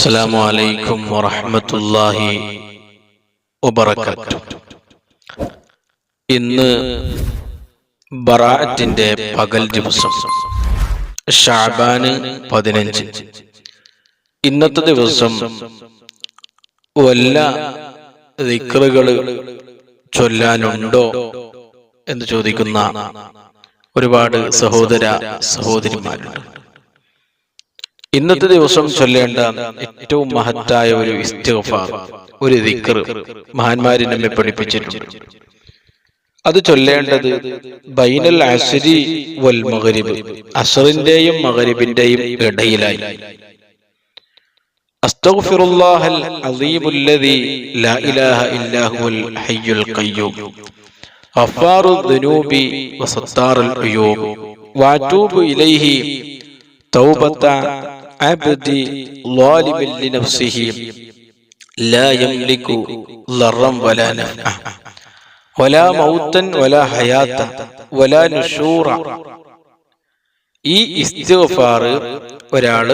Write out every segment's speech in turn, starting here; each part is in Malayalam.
السلام عليكم ورحمة الله وبركاته ഇന്ന് ബറാഅത്തിന്റെ പകൽ ദിവസം ഷാബാന് പതിനഞ്ച് ഇന്നത്തെ ദിവസം വല്ല ദിക്റുകള് ചൊല്ലാനുണ്ടോ എന്ന് ചോദിക്കുന്ന ഒരുപാട് സഹോദര സഹോദരിമാരുണ്ട് ഇന്നത്തെ ദിവസം ചൊല്ലേണ്ട ഏറ്റവും മഹത്തായ ഒരു ഇസ്തിഗ്ഫാർ ഒരു ദിക്ർ മഹാന്മാരി നമ്മെ പഠിപ്പിച്ചിട്ടുണ്ട്. അത് ചൊല്ലേണ്ടത് ബൈനൽ അസ്രി വൽ മഗ്രിബ് അസ്റിന്റെയും മഗ്രിബിന്റെയും ഇടയിലായി. അസ്തഗ്ഫിറുല്ലാഹൽ അസീമുല്ലദീ ലാ ഇലാഹ ഇല്ലാഹുൽ ഹയ്യുൽ ഖയ്യൂം ഗഫാറു ദുനൂബി വസത്താറുൽ ഉയൂബ് വാതൂബു ഇലൈഹി തൗബത അബ്ദി ളാലിബൻ ലിനഫ്സിഹി. ലാ യംലിക്കു ളറൻ വലാ നഫഅ. വലാ മൗതൻ വലാ ഹയാത വലാ നുഷൂറ. ഈ ഇസ്തിഗ്ഫാർ ഒരാൾ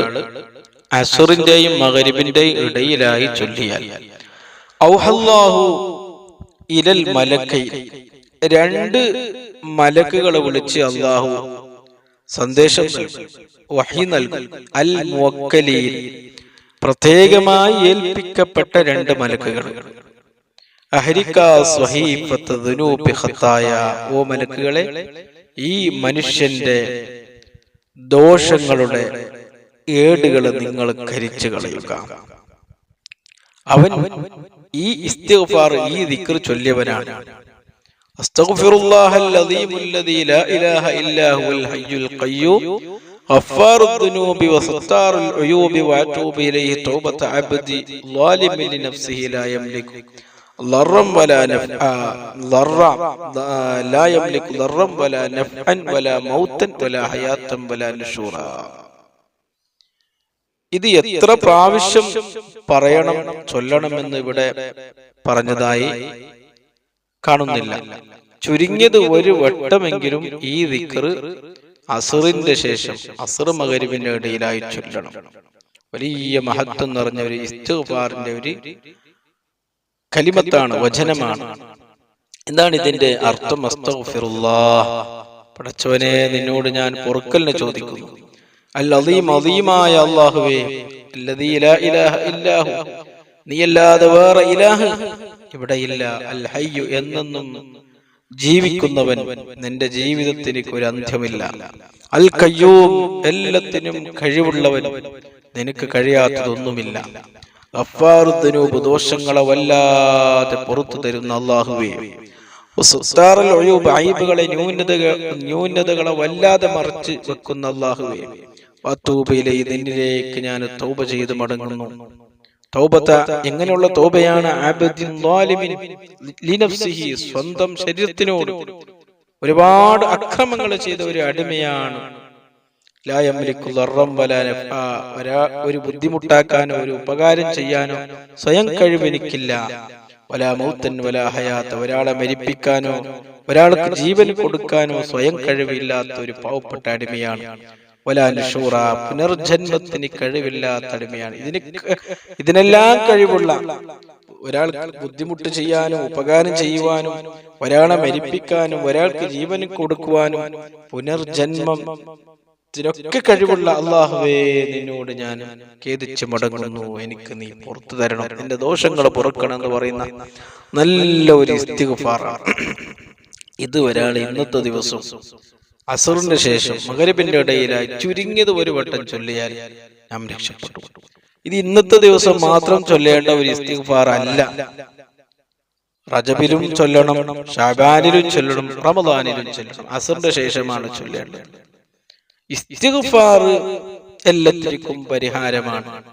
അസുറിന്റെയും മകരിബിന്റെയും ഇടയിലായി ചൊല്ലിയാൽ ഔഹല്ലാഹു ഇലൽ മലക്കൈ. രണ്ട് മലക്കുകളെ വിളിച്ച് അള്ളാഹു സന്ദേശം നൽകും. വഹി നൽകും. അൽ മുവക്കലീൻ പ്രത്യേകമായി ഏൽപ്പിക്കപ്പെട്ട രണ്ട് മലക്കുകൾ. ഓ മലക്കുകളെ ഈ മനുഷ്യന്റെ ദോഷങ്ങളുടെ ഏടുകൾ നിങ്ങൾ കരിച്ചു കളയുക. അവൻ ഈ ഇസ്തിഗ്ഫാർ ഈ ദിക്ർ ചൊല്ലിയവനാണ്. അസ്തഗ്ഫിറുല്ലാഹൽ അദീമുല്ലദീ ലാ ഇലാഹ ഇല്ലാ ഹുവൽ ഹയ്യുൽ ഖയ്യൂം. غفار الذنوب وستار العيوب واتوب اليه توبه عبدي ظالم لنفسه لا يملك ضرا ولا نفعا ضرا لا يملك ضرا ولا نفعا ولا موتا ولا حياة ولا نشورا ഇത് എത്ര പ്രാവശ്യം പറയണം ചൊല്ലണമെന്ന് ഇവിടെ പറഞ്ഞതായി കാണുന്നില്ല ചുരുങ്ങിയത് ഒരു വട്ടമെങ്കിലും ഈ ദിക്കറ് അസറിന്റെ ശേഷം അസുർ മകരിവിന്റെ ഇടയിലായി ചൊല്ലണം. വലിയ മഹത്വം നിറഞ്ഞ ഒരു ഇസ്തുഫാറിന്റെ ഒരു കലിമത്താണ് വചനമാണ്. എന്താണ് ഇതിന്റെ അർത്ഥം? പടച്ചവനെ നിന്നോട് ഞാൻ പൊറുക്കലിനെ ചോദിക്കുന്നു. അൽ അതീമായ അള്ളാഹുവേ നീയല്ലാതെ വേറെ ഇലാഹ് ഇവിടെ ഇല്ല. അൽ ഹയ്യു എന്നെന്നും ജീവിക്കുന്നവൻ നിന്റെ ജീവിതത്തിന് ഒരു അന്ത്യമില്ല. അൽ കയ്യൂം എല്ലാത്തിനും കഴിവുള്ളവൻ നിനക്ക് കഴിയാത്തതൊന്നുമില്ല. അഫാറുദ്ദനൂപ് ദോഷങ്ങളെ വല്ലാതെ പുറത്തു തരുന്ന അള്ളാഹുവേ. ഐബുകളെ ന്യൂനതകൾ ന്യൂനതകളെ വല്ലാതെ മറച്ച് വെക്കുന്ന അള്ളാഹുവേ. വത്തൂബയിലെ നിന്നിലേക്ക് ഞാൻ തൗബ ചെയ്ത് മടങ്ങുന്നു. തൗബത്ത എങ്ങനെയുള്ള തൗബയാണ് സ്വന്തം ശരീരത്തിനോട് ഒരുപാട് അക്രമങ്ങൾ ചെയ്ത ഒരു അടിമയാണ്. ഒരു ബുദ്ധിമുട്ടാക്കാനോ ഒരു ഉപകാരം ചെയ്യാനോ സ്വയം കഴിവെനിക്കില്ല. വലാ മൗത്തൻ വലാ ഹയാത്ത. ഒരാളെ മരിപ്പിക്കാനോ ഒരാൾക്ക് ജീവൻ കൊടുക്കാനോ സ്വയം കഴിവില്ലാത്ത ഒരു പാവപ്പെട്ട അടിമയാണ്. വലാനുഷൂറ പുനർജന്മത്തിന് കഴിവില്ലാത്ത അടിമയാണ് ഇതിന് ഇതിനെല്ലാം കഴിവുള്ള ഒരാൾക്ക് ബുദ്ധിമുട്ട് ചെയ്യാനും ഉപകാരം ചെയ്യുവാനും ഒരാളെ മരിപ്പിക്കാനും ഒരാൾക്ക് ജീവൻ കൊടുക്കുവാനും പുനർജന്മം ഇതിനൊക്കെ കഴിവുള്ള അള്ളാഹുവേ നിന്നോട് ഞാൻ ഖേദിച്ച് മടങ്ങുന്നു. എനിക്ക് നീ പുറത്തു തരണം. എന്റെ ദോഷങ്ങൾ പുറക്കണം എന്ന് പറയുന്ന നല്ല ഒരു ഇസ്തിഗുഫാറാണ്. ഇത് ഒരാൾ ഇന്നത്തെ ദിവസം അസറിന് ശേഷം മകരബിന്റെ ഇടയിലായി ചുരുങ്ങിയത് ഒരു വട്ടം ചൊല്ലിയാൽ നാം രക്ഷപ്പെട്ടു. ഇത് ഇന്നത്തെ ദിവസം മാത്രം ചൊല്ലേണ്ട ഒരു ഇസ്തിഗ്ഫാർ അല്ല. റജബിലും ചൊല്ലണം ഷാബാനിലും ചൊല്ലണം റമദാനിലും ചൊല്ലണം. അസറിന്റെ ശേഷമാണ് ചൊല്ലേണ്ടത്. ഇസ്തിഫാർ എല്ലാത്തിനും പരിഹാരമാണ്.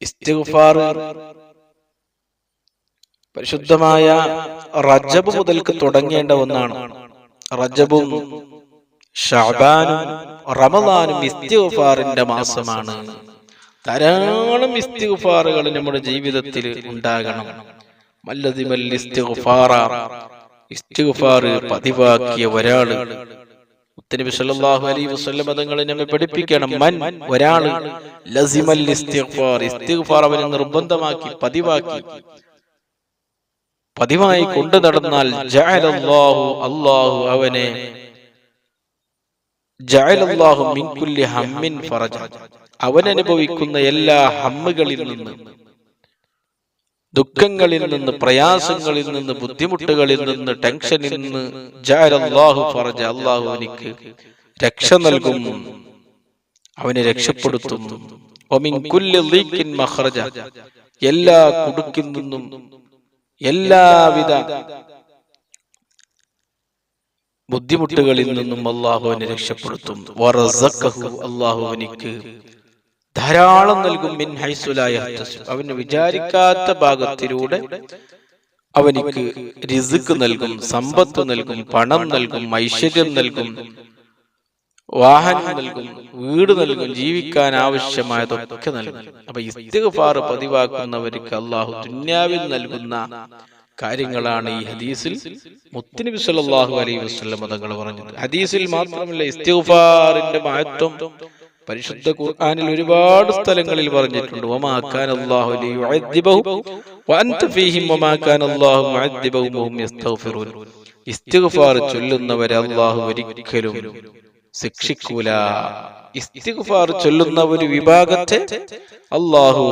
ഇസ്തിഫാർ പരിശുദ്ധമായ റജബ് മുതൽക്ക് തുടങ്ങേണ്ട ഒന്നാണ്. റജബും ഷാബാനും റമദാനും ഇസ്തിഗ്ഫാറിന്റെ മാസമാണ്. ധാരാളം ഇസ്തിഗ്ഫാറുകൾ നമ്മുടെ ജീവിതത്തിൽ ഉണ്ടാകണം. മല്ലതിമൽ ഇസ്തിഗ്ഫാറ. ഇസ്തിഗ്ഫാർ പതിവാക്കിയ ഒരാൾ മുത്തനബി സല്ലല്ലാഹു അലൈഹി വസല്ലം തങ്ങൾ നമ്മെ പഠിപ്പിക്കണം. മൻ ഒരാൾ. ലസിമൽ ഇസ്തിഗ്ഫാർ. ഇസ്തിഗ്ഫാർ അവനെ നിർബന്ധമാക്കി പതിവാക്കി. പതിവായി കൊണ്ടു നടന്നാൽ ജഅലല്ലാഹു അല്ലാഹു അവനെ ജഅലല്ലാഹു മിൻ കുല്ലി ഹമ്മിൻ ഫറജ. അവൻ അനുഭവിക്കുന്ന എല്ലാ ഹമ്മുകളിൽ നിന്ന് ദുഃഖങ്ങളിൽ നിന്ന് പ്രയാസങ്ങളിൽ നിന്ന് ബുദ്ധിമുട്ടുകളിൽ നിന്ന് ടെൻഷനിൽ നിന്ന് ജഅലല്ലാഹു ഫറജ. അല്ലാഹു എനിക്ക് രക്ഷ നൽകും. അവനെ രക്ഷപ്പെടുത്തും. ഒമിൻ കുല്ലി മഖ്റജ. എല്ലാ കുടുക്കിൽ നിന്നും എല്ലാവിധ ബുദ്ധിമുട്ടുകളിൽ നിന്നും അള്ളാഹുവിനെ രക്ഷപ്പെടുത്തും. അള്ളാഹുവിനിക്ക് ധാരാളം നൽകും. മിൻ അവന് വിചാരിക്കാത്ത ഭാഗത്തിലൂടെ അവനിക്ക് റിസുക്ക് നൽകും സമ്പത്ത് നൽകും പണം നൽകും ഐശ്വര്യം നൽകും. വാഹനം നൽകും വീട് നൽകും ജീവിക്കാൻ ആവശ്യമായതൊക്കെ നൽകും. അപ്പൊ ഇസ്തിഗ്ഫാർ പതിവാക്കുന്നവർക്ക് അള്ളാഹു ദുന്യാവിൽ നൽകുന്ന കാര്യങ്ങളാണ് ഈ ഹദീസിൽ മുത്തുനബി സല്ലല്ലാഹു അലൈഹി വസല്ലം തങ്ങൾ പറഞ്ഞത്. ഹദീസിൽ മാത്രമല്ല ഇസ്തിഗ്ഫാറിന്റെ മഹത്വം പരിശുദ്ധ ഖുർആനിൽ ഒരുപാട് സ്ഥലങ്ങളിൽ പറഞ്ഞിട്ടുണ്ട്. വമാ അല്ലാഹു ലിയുഅദ്ദിബഹു വഅൻത അല്ലാഹു ഇസ്തിഗ്ഫാർ ചൊല്ലുന്നവരെ അല്ലാഹു ഒരിക്കലും ശിക്ഷിക്കൂല. ഇസ്തിഗ്ഫാർ ചൊല്ലുന്ന ഒരു വിഭാഗത്തെ അല്ലാഹു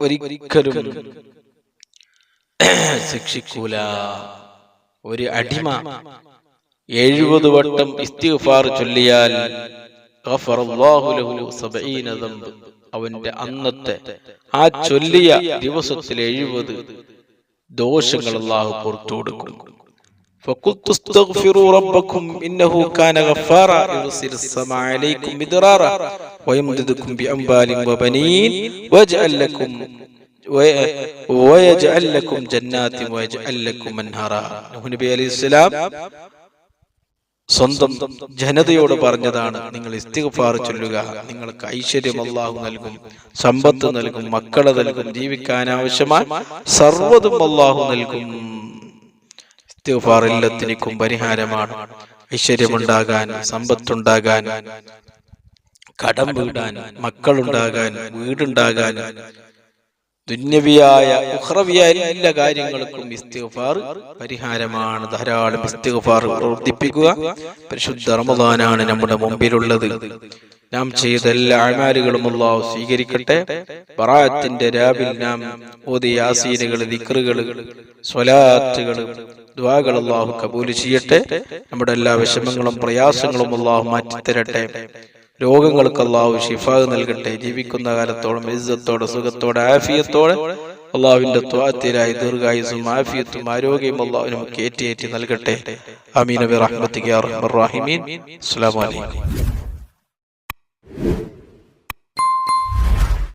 ഒരിക്കലും ശിക്ഷിക്കൂല. ഒരു അടിമ എഴുപത് വട്ടം ഇസ്തിഗ്ഫാർ ചൊല്ലിയാൽ ഗഫറല്ലാഹു ലഹു സബഈന ദംബ്. അവന്റെ അന്നത്തെ ആ ചൊല്ലിയ ദിവസത്തിൽ എഴുപത് ദോഷങ്ങൾ അള്ളാഹു പുറത്തു കൊടുക്കും. فقلت استغفروا ربكم إنه كان غفارا يرسل السماء عليكم مدرارا ويمددكم بأموال وبنين ويجعل لكم وي- ويجعل لكم جنات ويجعل لكم أنهارا നൂഹ് നബി അലൈഹി സ്വലാം സ്വന്തം ജനതയോട് പറഞ്ഞതാണ് നിങ്ങൾ ഇസ്തിഗ്ഫാർ ചൊല്ലുക നിങ്ങൾക്ക് ഐശ്വര്യം അള്ളാഹു നൽകും സമ്പത്ത് നൽകും മക്കളെ നൽകും ജീവിക്കാൻ ആവശ്യമായ സർവ്വതും അള്ളാഹു നൽകും ഇസ്തിഗ്ഫാർ എല്ലാത്തിനും പരിഹാരമാണ്. ഐശ്വര്യമുണ്ടാകാൻ സമ്പത്തുണ്ടാകാൻ കടം വീടാൻ മക്കളുണ്ടാകാൻ വീടുണ്ടാകാൻ ദുന്യവിയായ ഉഹ്റവിയായ എല്ലാ കാര്യങ്ങൾക്കും ഇസ്തിഗ്ഫാർ പരിഹാരമാണ്. ധാരാളം ഇസ്തിഗ്ഫാർ പ്രവർത്തിപ്പിക്കുക പരിശുദ്ധ റമദാനാണ് നമ്മുടെ മുമ്പിലുള്ളത്. നാം ചെയ്ത എല്ലാ അമാലുകളും അള്ളാഹു സ്വീകരിക്കട്ടെ. ബറാത്തിന്റെ രാവിൽ നാം ഓതി യാസീനുകൾ ദിക്റുകൾ സ്വലാത്തുകൾ ദ്വാകൾ അള്ളാഹു കബൂൽ ചെയ്യട്ടെ. നമ്മുടെ എല്ലാ വിഷമങ്ങളും പ്രയാസങ്ങളും അള്ളാഹു മാറ്റിത്തരട്ടെ. രോഗങ്ങൾക്ക് അള്ളാഹു ഷിഫ നൽകട്ടെ. ജീവിക്കുന്ന കാലത്തോളം ഇസ്സത്തോടെ സുഖത്തോടെ ആഫിയത്തോടെ അള്ളാഹുവിന്റെ ത്വാത്തിലായി ദീർഘായുസും ആഫിയത്തും ആരോഗ്യവും അള്ളാഹു നമുക്ക് നൽകട്ടെ. അമീൻ അബി റഹ്മത്തിക്ക് അസ്സലാമു അലൈക്കും.